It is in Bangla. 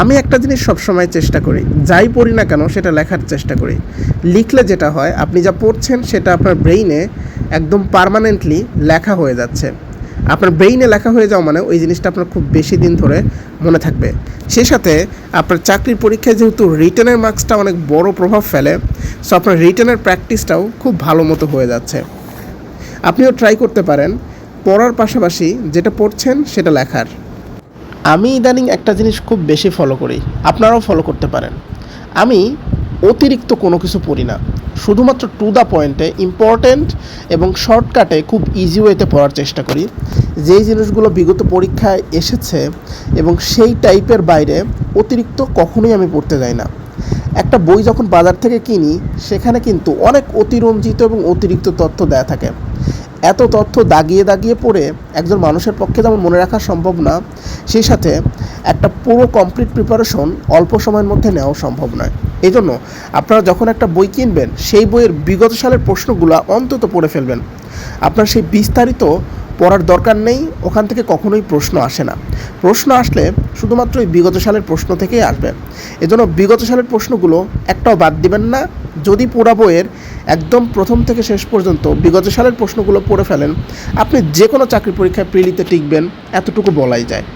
আমি একটা জিনিস সবসময় চেষ্টা করি, যাই পড়ি না কেন সেটা লেখার চেষ্টা করি। লিখলে যেটা হয়, আপনি যা পড়ছেন সেটা আপনার ব্রেইনে একদম পার্মানেন্টলি লেখা হয়ে যাচ্ছে। আপনার ব্রেইনে লেখা হয়ে যাওয়া মানে ওই জিনিসটা আপনার খুব বেশি দিন ধরে মনে থাকবে। সেই সাথে আপনার চাকরির পরীক্ষায় যেহেতু রিটার্নের মার্কসটা অনেক বড় প্রভাব ফেলে সো আপনার রিটার্নের প্র্যাকটিসটাও খুব ভালো মতো হয়ে যাচ্ছে। আপনিও ট্রাই করতে পারেন, পড়ার পাশাপাশি যেটা পড়ছেন সেটা লেখার। আমি ইদানিং একটা জিনিস খুব বেশি ফলো করি, আপনারাও ফলো করতে পারেন। আমি অতিরিক্ত কোনো কিছু পড়ি না, শুধুমাত্র টু দ্য পয়েন্টে ইম্পর্ট্যান্ট এবং শর্টকাটে খুব ইজি ওয়েতে পড়ার চেষ্টা করি। যেই জিনিসগুলো বিগত পরীক্ষায় এসেছে এবং সেই টাইপের বাইরে অতিরিক্ত কখনোই আমি পড়তে যাই না। একটা বই যখন বাজার থেকে কিনি, সেখানে কিন্তু অনেক অতিরঞ্জিত এবং অতিরিক্ত তথ্য দেয়া থাকে। এত তথ্য দাগিয়ে দাগিয়ে পড়ে একজন মানুষের পক্ষে যেমন মনে রাখা সম্ভব না। সেই সাথে একটা পুরো কমপ্লিট প্রিপারেশন অল্প সময়ের মধ্যে নেওয়া সম্ভব নয়। এই জন্য আপনারা যখন একটা বই কিনবেন, সেই বইয়ের বিগত সালের প্রশ্নগুলো অন্তত পড়ে ফেলবেন। আপনার সেই বিস্তারিত পড়ার দরকার নেই, ওখান থেকে কখনোই প্রশ্ন আসে না। প্রশ্ন আসলে শুধুমাত্র ওই বিগত সালের প্রশ্ন থেকেই আসবে। এজন্য বিগত সালের প্রশ্নগুলো একটাও বাদ দিবেন না যদি পোড়া বইয়ের একদম প্রথম থেকে শেষ পর্যন্ত বিগত সালের প্রশ্নগুলো পড়ে ফেলেন, আপনি যে কোনো চাকরি পরীক্ষায় প্রিলিতে টিকবেন, এতটুকু বলাই যায়।